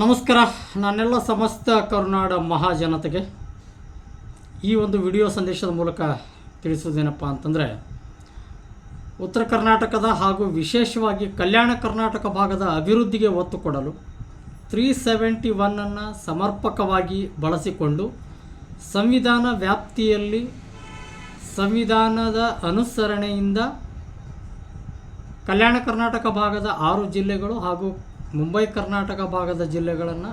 ನಮಸ್ಕಾರ ನಾನೆಲ್ಲ ಸಮಸ್ತ ಕರುನಾಡ ಮಹಾಜನತೆಗೆ. ಈ ಒಂದು ವಿಡಿಯೋ ಸಂದೇಶದ ಮೂಲಕ ತಿಳಿಸೋದೇನಪ್ಪ ಅಂತಂದರೆ, ಉತ್ತರ ಕರ್ನಾಟಕದ ಹಾಗೂ ವಿಶೇಷವಾಗಿ ಕಲ್ಯಾಣ ಕರ್ನಾಟಕ ಭಾಗದ ಅಭಿವೃದ್ಧಿಗೆ ಒತ್ತು ಕೊಡಲು ತ್ರೀ ಸೆವೆಂಟಿ ಒನ್ನನ್ನು ಸಮರ್ಪಕವಾಗಿ ಬಳಸಿಕೊಂಡು ಸಂವಿಧಾನ ವ್ಯಾಪ್ತಿಯಲ್ಲಿ ಸಂವಿಧಾನದ ಅನುಸರಣೆಯಿಂದ ಕಲ್ಯಾಣ ಕರ್ನಾಟಕ ಭಾಗದ ಆರು ಜಿಲ್ಲೆಗಳು ಹಾಗೂ ಮುಂಬೈ, ಕರ್ನಾಟಕ ಭಾಗದ ಜಿಲ್ಲೆಗಳನ್ನು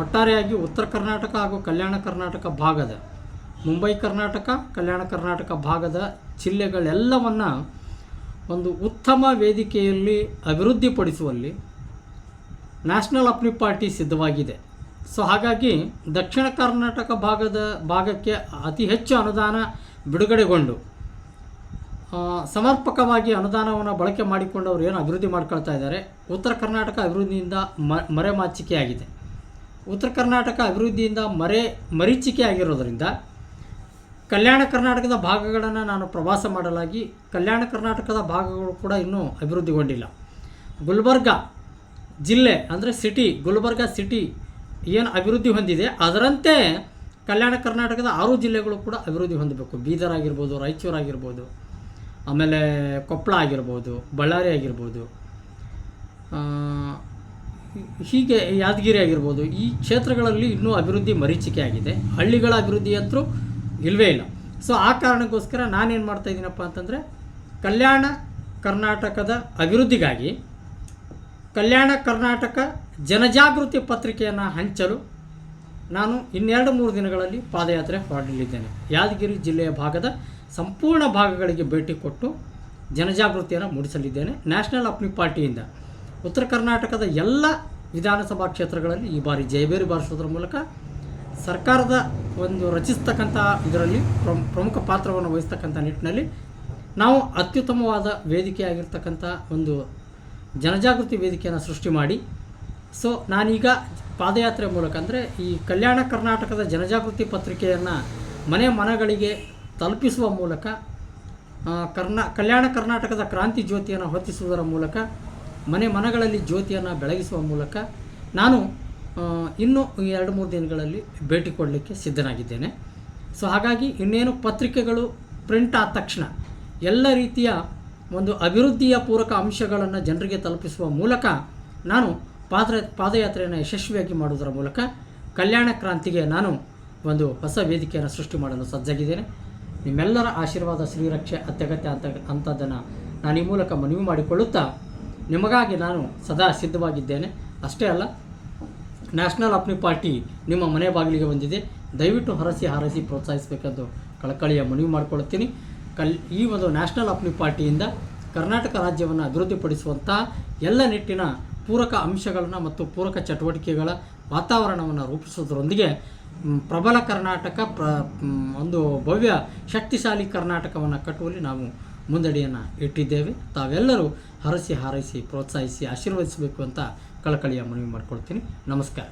ಒಟ್ಟಾರೆಯಾಗಿ ಉತ್ತರ ಕರ್ನಾಟಕ ಹಾಗೂ ಕಲ್ಯಾಣ ಕರ್ನಾಟಕ ಭಾಗದ, ಮುಂಬೈ, ಕರ್ನಾಟಕ, ಕಲ್ಯಾಣ ಕರ್ನಾಟಕ ಭಾಗದ ಜಿಲ್ಲೆಗಳೆಲ್ಲವನ್ನು ಒಂದು ಉತ್ತಮ ವೇದಿಕೆಯಲ್ಲಿ ಅಭಿವೃದ್ಧಿಪಡಿಸುವಲ್ಲಿ ನ್ಯಾಷನಲ್ ಅಪ್ನಿ ಪಾರ್ಟಿ ಸಿದ್ಧವಾಗಿದೆ. ಸೊ, ಹಾಗಾಗಿ ದಕ್ಷಿಣ ಕರ್ನಾಟಕ ಭಾಗದ ಭಾಗಕ್ಕೆ ಅತಿ ಹೆಚ್ಚು ಅನುದಾನ ಬಿಡುಗಡೆಗೊಂಡು ಸಮರ್ಪಕವಾಗಿ ಅನುದಾನವನ್ನು ಬಳಕೆ ಮಾಡಿಕೊಂಡು ಅವರು ಏನು ಅಭಿವೃದ್ಧಿ ಮಾಡ್ಕೊಳ್ತಾ ಇದ್ದಾರೆ? ಉತ್ತರ ಕರ್ನಾಟಕ ಅಭಿವೃದ್ಧಿಯಿಂದ ಮ ಮರೆಮಾಚಿಕೆಯಾಗಿದೆ ಉತ್ತರ ಕರ್ನಾಟಕ ಅಭಿವೃದ್ಧಿಯಿಂದ ಮರೆ ಮರೀಚಿಕೆ ಆಗಿರೋದರಿಂದ ಕಲ್ಯಾಣ ಕರ್ನಾಟಕದ ಭಾಗಗಳನ್ನು ನಾನು ಪ್ರವಾಸ ಮಾಡಲಾಗಿ ಕಲ್ಯಾಣ ಕರ್ನಾಟಕದ ಭಾಗಗಳು ಕೂಡ ಇನ್ನೂ ಅಭಿವೃದ್ಧಿಗೊಂಡಿಲ್ಲ. ಗುಲ್ಬರ್ಗ ಜಿಲ್ಲೆ ಅಂದರೆ ಸಿಟಿ ಗುಲ್ಬರ್ಗ ಸಿಟಿ ಏನು ಅಭಿವೃದ್ಧಿ ಹೊಂದಿದೆ. ಅದರಂತೆ ಕಲ್ಯಾಣ ಕರ್ನಾಟಕದ ಆರು ಜಿಲ್ಲೆಗಳು ಕೂಡ ಅಭಿವೃದ್ಧಿ ಹೊಂದಬೇಕು. ಬೀದರ್ ಆಗಿರ್ಬೋದು, ರಾಯಚೂರು ಆಗಿರ್ಬೋದು. ಆಮೇಲೆ ಕೊಪ್ಪಳ ಆಗಿರ್ಬೋದು, ಬಳ್ಳಾರಿ ಆಗಿರ್ಬೋದು ಹೀಗೆ ಯಾದಗಿರಿ ಆಗಿರ್ಬೋದು, ಈ ಕ್ಷೇತ್ರಗಳಲ್ಲಿ ಇನ್ನೂ ಅಭಿವೃದ್ಧಿ ಮರೀಚಿಕೆ ಆಗಿದೆ. ಹಳ್ಳಿಗಳ ಅಭಿವೃದ್ಧಿ ಅಂತೂ ಇಲ್ಲವೇ ಇಲ್ಲ. ಸೊ ಆ ಕಾರಣಕ್ಕೋಸ್ಕರ ನಾನೇನು ಮಾಡ್ತಾ ಇದ್ದೀನಪ್ಪ ಅಂತಂದರೆ, ಕಲ್ಯಾಣ ಕರ್ನಾಟಕದ ಅಭಿವೃದ್ಧಿಗಾಗಿ ಕಲ್ಯಾಣ ಕರ್ನಾಟಕ ಜನಜಾಗೃತಿ ಪತ್ರಿಕೆಯನ್ನು ಹಂಚಲು ನಾನು ಇನ್ನೆರಡು ಮೂರು ದಿನಗಳಲ್ಲಿ ಪಾದಯಾತ್ರೆ ಹೊರಡಲಿದ್ದೇನೆ ಯಾದಗಿರಿ ಜಿಲ್ಲೆಯ ಭಾಗದ ಸಂಪೂರ್ಣ ಭಾಗಗಳಿಗೆ ಭೇಟಿ ಕೊಟ್ಟು ಜನಜಾಗೃತಿಯನ್ನು ಮೂಡಿಸಲಿದ್ದೇನೆ. ನ್ಯಾಷನಲ್ ಅಪ್ನಿ ಪಾರ್ಟಿಯಿಂದ ಉತ್ತರ ಕರ್ನಾಟಕದ ಎಲ್ಲ ವಿಧಾನಸಭಾ ಕ್ಷೇತ್ರಗಳಲ್ಲಿ ಈ ಬಾರಿ ಜಯಬೇರಿ ಬಾರಿಸೋದ್ರ ಮೂಲಕ ಸರ್ಕಾರದ ಒಂದು ರಚಿಸ್ತಕ್ಕಂಥ ಇದರಲ್ಲಿ ಪ್ರಮುಖ ಪಾತ್ರವನ್ನು ವಹಿಸ್ತಕ್ಕಂಥ ನಿಟ್ಟಿನಲ್ಲಿ ನಾವು ಅತ್ಯುತ್ತಮವಾದ ವೇದಿಕೆಯಾಗಿರ್ತಕ್ಕಂಥ ಒಂದು ಜನಜಾಗೃತಿ ವೇದಿಕೆಯನ್ನು ಸೃಷ್ಟಿ ಮಾಡಿ. ಸೊ, ನಾನೀಗ ಪಾದಯಾತ್ರೆ ಮೂಲಕ ಅಂದರೆ ಈ ಕಲ್ಯಾಣ ಕರ್ನಾಟಕದ ಜನಜಾಗೃತಿ ಪತ್ರಿಕೆಯನ್ನು ಮನೆ ಮನಗಳಿಗೆ ತಲುಪಿಸುವ ಮೂಲಕ ಕರ್ನಾ, ಕಲ್ಯಾಣ ಕರ್ನಾಟಕದ ಕ್ರಾಂತಿ ಜ್ಯೋತಿಯನ್ನು ಹೊತ್ತಿಸುವುದರ ಮೂಲಕ, ಮನೆ ಮನಗಳಲ್ಲಿ ಜ್ಯೋತಿಯನ್ನು ಬೆಳಗಿಸುವ ಮೂಲಕ ನಾನು ಇನ್ನೂ ಎರಡು ಮೂರು ದಿನಗಳಲ್ಲಿ ಭೇಟಿ ಕೊಡಲಿಕ್ಕೆ ಸಿದ್ಧನಾಗಿದ್ದೇನೆ. ಸೊ, ಹಾಗಾಗಿ ಇನ್ನೇನು ಪತ್ರಿಕೆಗಳು ಪ್ರಿಂಟ್ ಆದ ತಕ್ಷಣ ಎಲ್ಲ ರೀತಿಯ ಒಂದು ಅಭಿವೃದ್ಧಿಯ ಪೂರಕ ಅಂಶಗಳನ್ನು ಜನರಿಗೆ ತಲುಪಿಸುವ ಮೂಲಕ ನಾನು ಪಾದ, ಪಾದಯಾತ್ರೆಯನ್ನು ಯಶಸ್ವಿಯಾಗಿ ಮಾಡುವುದರ ಮೂಲಕ ಕಲ್ಯಾಣ ಕ್ರಾಂತಿಗೆ ನಾನು ಒಂದು ಹೊಸ ವೇದಿಕೆಯನ್ನು ಸೃಷ್ಟಿ ಮಾಡಲು ಸಜ್ಜಾಗಿದ್ದೇನೆ. ನಿಮ್ಮೆಲ್ಲರ ಆಶೀರ್ವಾದ ಶ್ರೀರಕ್ಷೆ ಅತ್ಯಗತ್ಯ ಅಂತ ಅಂಥದ್ದನ್ನು ನಾನು ಈ ಮೂಲಕ ಮನವಿ ಮಾಡಿಕೊಳ್ಳುತ್ತಾ ನಿಮಗಾಗಿ ನಾನು ಸದಾ ಸಿದ್ಧವಾಗಿದ್ದೇನೆ. ಅಷ್ಟೇ ಅಲ್ಲ, ನ್ಯಾಷನಲ್ ಅಪ್ನಿ ಪಾರ್ಟಿ ನಿಮ್ಮ ಮನೆ ಬಾಗಿಲಿಗೆ ಬಂದಿದೆ. ದಯವಿಟ್ಟು ಹರಸಿ ಹರಸಿ ಪ್ರೋತ್ಸಾಹಿಸಬೇಕೆಂದು ಕಳಕಳಿಯ ಮನವಿ ಮಾಡಿಕೊಳ್ಳುತ್ತೀನಿ. ಕಲ್, ಈ ಒಂದು ನ್ಯಾಷನಲ್ ಅಪ್ನಿ ಪಾರ್ಟಿಯಿಂದ ಕರ್ನಾಟಕ ರಾಜ್ಯವನ್ನು ಅಭಿವೃದ್ಧಿಪಡಿಸುವಂಥ ಎಲ್ಲ ನಿಟ್ಟಿನ ಪೂರಕ ಅಂಶಗಳನ್ನು ಮತ್ತು ಪೂರಕ ಚಟುವಟಿಕೆಗಳ ವಾತಾವರಣವನ್ನು ರೂಪಿಸುವುದರೊಂದಿಗೆ ಪ್ರಬಲ ಕರ್ನಾಟಕ, ಪ್ರ ಒಂದು ಭವ್ಯ, ಶಕ್ತಿಶಾಲಿ ಕರ್ನಾಟಕವನ್ನು ಕಟ್ಟುವಲ್ಲಿ ನಾವು ಮುಂದಡಿಯನ್ನು ಇಟ್ಟಿದ್ದೇವೆ. ತಾವೆಲ್ಲರೂ ಹರಸಿ ಹಾರೈಸಿ, ಪ್ರೋತ್ಸಾಹಿಸಿ, ಆಶೀರ್ವದಿಸಬೇಕು ಅಂತ ಕಳಕಳಿಯ ಮನವಿ ಮಾಡಿಕೊಳ್ತೀನಿ. ನಮಸ್ಕಾರ.